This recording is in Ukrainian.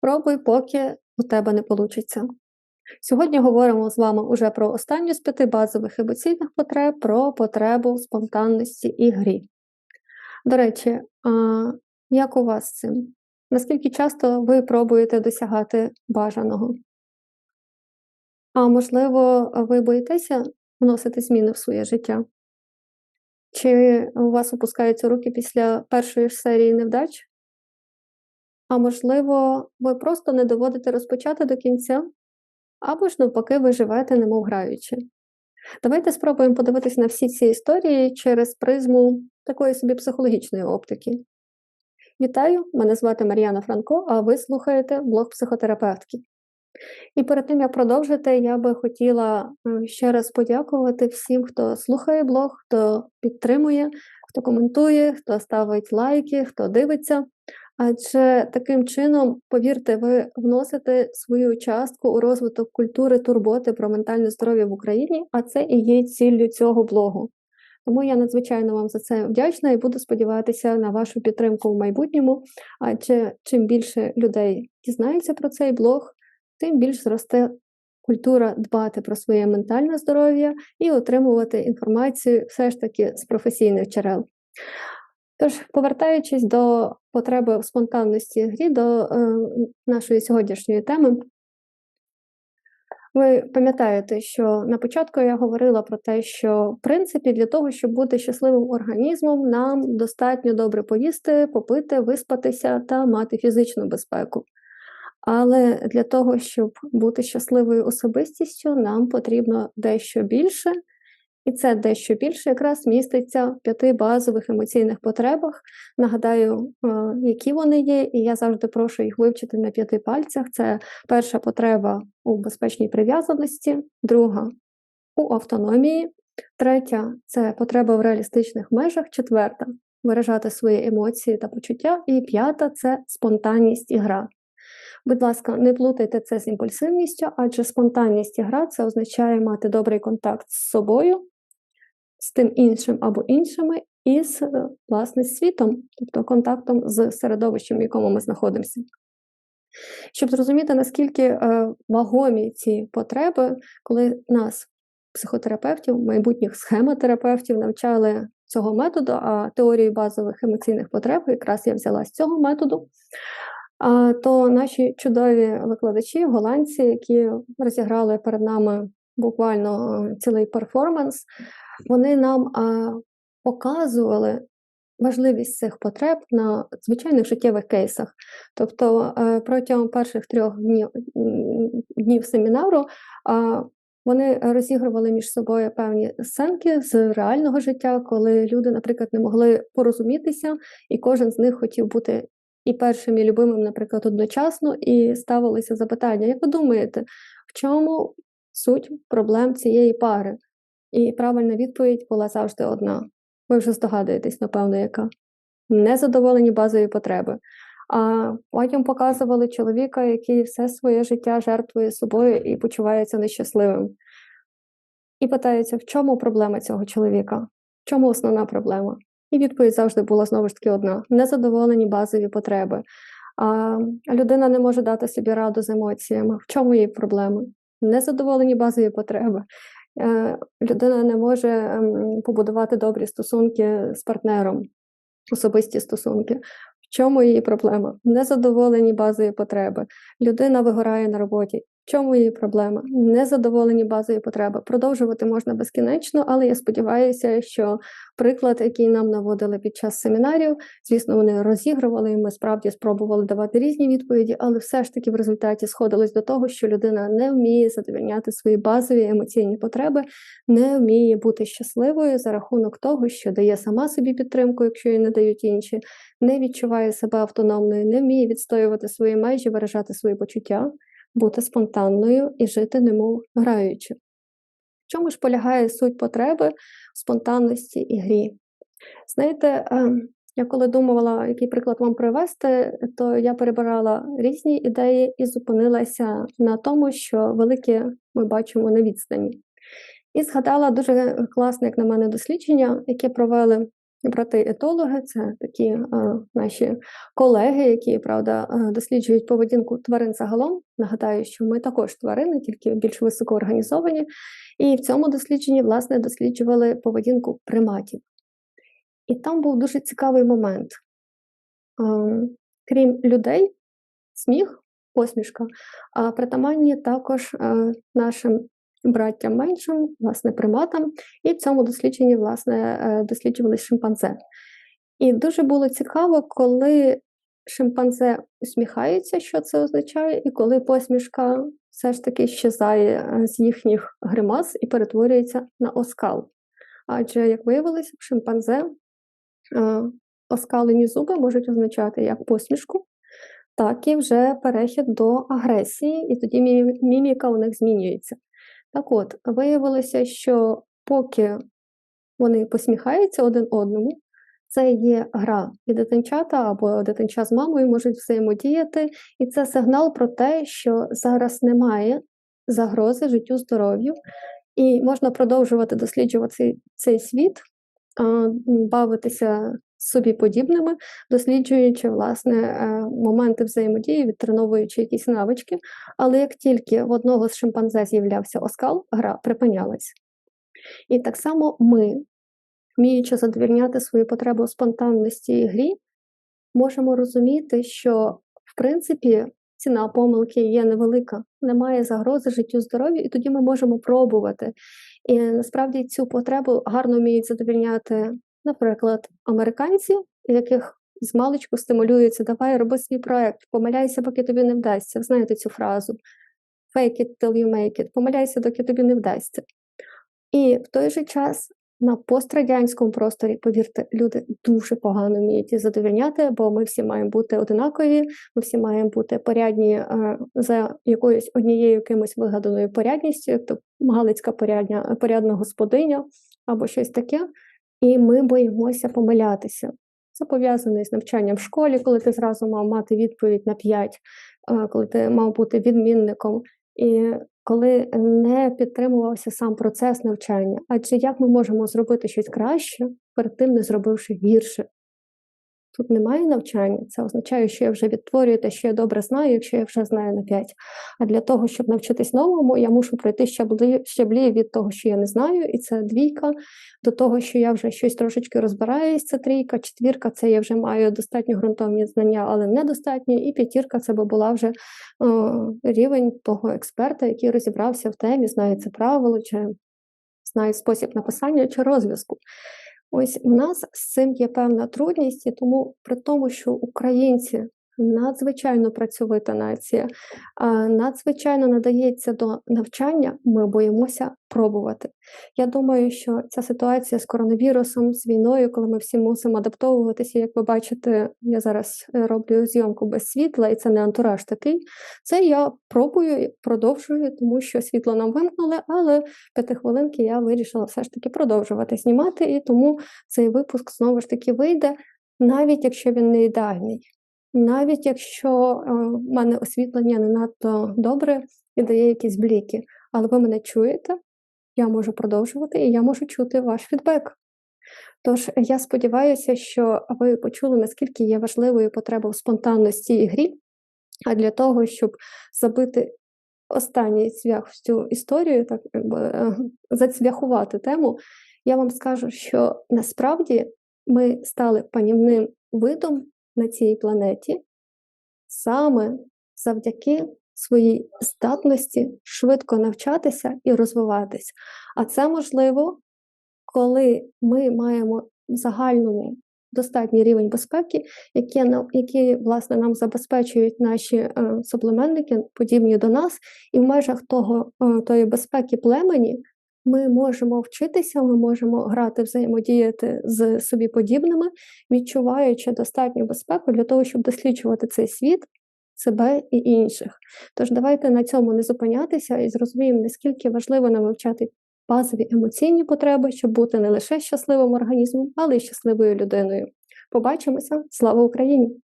Пробуй, поки у тебе не получиться. Сьогодні говоримо з вами уже про останню з п'яти базових емоційних потреб, про потребу спонтанності і грі. До речі, як у вас з цим? Наскільки часто ви пробуєте досягати бажаного? А можливо, ви боїтеся вносити зміни в своє життя? Чи у вас опускаються руки після першої ж серії невдач? А можливо, ви просто не доводите розпочати до кінця, або ж навпаки, ви живете, немов граючи. Давайте спробуємо подивитись на всі ці історії через призму такої собі психологічної оптики. Вітаю! Мене звати Мар'яна Франко, а ви слухаєте блог психотерапевтки. І перед тим, як продовжити, я би хотіла ще раз подякувати всім, хто слухає блог, хто підтримує, хто коментує, хто ставить лайки, хто дивиться. Адже таким чином, повірте, ви вносите свою частку у розвиток культури турботи про ментальне здоров'я в Україні, а це і є ціллю цього блогу. Тому я надзвичайно вам за це вдячна і буду сподіватися на вашу підтримку в майбутньому. Адже чим більше людей дізнається про цей блог, тим більш зросте культура дбати про своє ментальне здоров'я і отримувати інформацію все ж таки з професійних джерел. Тож, повертаючись до потреби в спонтанності грі, до е, нашої сьогоднішньої теми, ви пам'ятаєте, що на початку я говорила про те, що в принципі для того, щоб бути щасливим організмом, нам достатньо добре поїсти, попити, виспатися та мати фізичну безпеку. Але для того, щоб бути щасливою особистістю, нам потрібно дещо більше, і це дещо більше якраз міститься в п'яти базових емоційних потребах. Нагадаю, е, які вони є, і я завжди прошу їх вивчити на п'яти пальцях. Це перша потреба у безпечній прив'язаності, друга у автономії, третя це потреба в реалістичних межах, четверта виражати свої емоції та почуття, і п'ята це спонтанність і гра. Будь ласка, не плутайте це з імпульсивністю, адже спонтанність і гра це означає мати добрий контакт з собою, з тим іншим або іншими, і з е, власне світом, тобто контактом з середовищем, в якому ми знаходимося. Щоб зрозуміти, наскільки е, вагомі ці потреби, коли нас, психотерапевтів, майбутніх схемотерапевтів, навчали цього методу, а теорії базових емоційних потреб, якраз я взяла з цього методу, то наші чудові викладачі, голландці, які розіграли перед нами буквально е, цілий перформанс, вони нам показували важливість цих потреб на звичайних життєвих кейсах. Тобто е, протягом перших трьох днів днів семінару вони розігрували між собою певні сценки з реального життя, коли люди, наприклад, не могли порозумітися, і кожен з них хотів бути і першим, і любимим, наприклад, одночасно, і ставилися запитання: як ви думаєте, в чому суть проблем цієї пари? І правильна відповідь була завжди одна. Ви вже здогадуєтесь, напевно, яка незадоволені базові потреби. А потім показували чоловіка, який все своє життя жертвує собою і почувається нещасливим. І питаються, в чому проблема цього чоловіка? В чому основна проблема? І відповідь завжди була знову ж таки одна: незадоволені базові потреби. А людина не може дати собі раду з емоціями. В чому її проблема? Незадоволені базові потреби. Е, людина не може ем, побудувати добрі стосунки з партнером, особисті стосунки. В чому її проблема? Незадоволені базові потреби. Людина вигорає на роботі чому її проблема? Незадоволені базові потреби. Продовжувати можна безкінечно, але я сподіваюся, що приклад, який нам наводили під час семінарів, звісно, вони розігрували, і ми справді спробували давати різні відповіді, але все ж таки в результаті сходилось до того, що людина не вміє задовольняти свої базові емоційні потреби, не вміє бути щасливою за рахунок того, що дає сама собі підтримку, якщо її не дають інші, не відчуває себе автономною, не вміє відстоювати свої межі, виражати свої почуття бути спонтанною і жити немов граючи. В чому ж полягає суть потреби в спонтанності і грі? Знаєте, ем, я коли думала, який приклад вам привести, то я перебирала різні ідеї і зупинилася на тому, що велике ми бачимо на відстані. І згадала дуже класне, як на мене, дослідження, яке провели брати-етологи, це такі е, наші колеги, які правда е, досліджують поведінку тварин загалом. Нагадаю, що ми також тварини, тільки більш високо організовані. І в цьому дослідженні, власне, досліджували поведінку приматів. І там був дуже цікавий момент. Ем, Крім людей, сміх, посмішка, притаманні також е, нашим браттям меншим, власне, приматам, і в цьому дослідженні, власне, е, досліджували шимпанзе. І дуже було цікаво, коли шимпанзе усміхаються, що це означає, і коли посмішка все ж таки щезає е, з їхніх гримас і перетворюється на оскал. Адже, як виявилося, в шимпанзе е, оскалені зуби можуть означати як посмішку, так і вже перехід до агресії, і тоді міміка у них змінюється. Так от, виявилося, що поки вони посміхаються один одному, це є гра, і дитинчата або дитинча з мамою можуть взаємодіяти, і це сигнал про те, що зараз немає загрози життю здоров'ю, і можна продовжувати досліджувати цей світ, бавитися собі подібними, досліджуючи власне е, моменти взаємодії, відтреновуючи якісь навички. Але як тільки в одного з шимпанзе з'являвся оскал, гра припинялась. І так само ми, вміючи задовільняти свої потреби у спонтанності і грі, можемо розуміти, що в принципі ціна помилки є невелика, немає загрози життю здоров'ю, і тоді ми можемо пробувати. І насправді цю потребу гарно вміють задовільняти Наприклад, американці, яких з маличку стимулюються, давай роби свій проект, помиляйся, поки тобі не вдасться. Ви знаєте цю фразу fake it till you make it, помиляйся, доки тобі не вдасться. І в той же час на пострадянському просторі, повірте, люди дуже погано вміють задовільняти, бо ми всі маємо бути одинакові, ми всі маємо бути порядні а, за якоюсь однією якимось вигаданою порядністю, як то галицька порядня, порядна господиня або щось таке і ми боїмося помилятися. Це пов'язане з навчанням в школі, коли ти зразу мав мати відповідь на 5, коли ти мав бути відмінником, і коли не підтримувався сам процес навчання. Адже як ми можемо зробити щось краще, перед тим не зробивши гірше? Тут немає навчання, це означає, що я вже відтворюю те, що я добре знаю, якщо я вже знаю на 5. А для того, щоб навчитись новому, я мушу пройти щаблі, щаблі від того, що я не знаю, і це двійка, до того, що я вже щось трошечки розбираюсь, це трійка, четвірка це я вже маю достатньо ґрунтовні знання, але недостатньо, і п'ятірка це би була вже о, рівень того експерта, який розібрався в темі, знає це правило, чи знає спосіб написання чи розв'язку. Ось в нас з цим є певна трудність, і тому при тому, що українці надзвичайно працьовита нація, надзвичайно надається до навчання, ми боїмося пробувати. Я думаю, що ця ситуація з коронавірусом, з війною, коли ми всі мусимо адаптовуватися, як ви бачите, я зараз е, роблю зйомку без світла, і це не антураж такий. Це я пробую продовжую, тому що світло нам вимкнули, але п'ятихвилинки я вирішила все ж таки продовжувати знімати, і тому цей випуск знову ж таки вийде, навіть якщо він не ідеальний. Навіть якщо е, в мене освітлення не надто добре і дає якісь бліки, але ви мене чуєте, я можу продовжувати і я можу чути ваш фідбек. Тож я сподіваюся, що ви почули, наскільки є важливою потреба в спонтанності і грі, а для того, щоб забити останній цвях в цю історію, так якби е, зацвяхувати тему, я вам скажу, що насправді ми стали панівним видом на цій планеті саме завдяки своїй здатності швидко навчатися і розвиватись. А це можливо, коли ми маємо загальному достатній рівень безпеки, які, власне, нам забезпечують наші е, суплеменники, подібні до нас, і в межах того, е, тої безпеки племені ми можемо вчитися, ми можемо грати, взаємодіяти з собі подібними, відчуваючи достатню безпеку для того, щоб досліджувати цей світ, себе і інших. Тож давайте на цьому не зупинятися і зрозуміємо, наскільки важливо нам вивчати базові емоційні потреби, щоб бути не лише щасливим організмом, але й щасливою людиною. Побачимося! Слава Україні!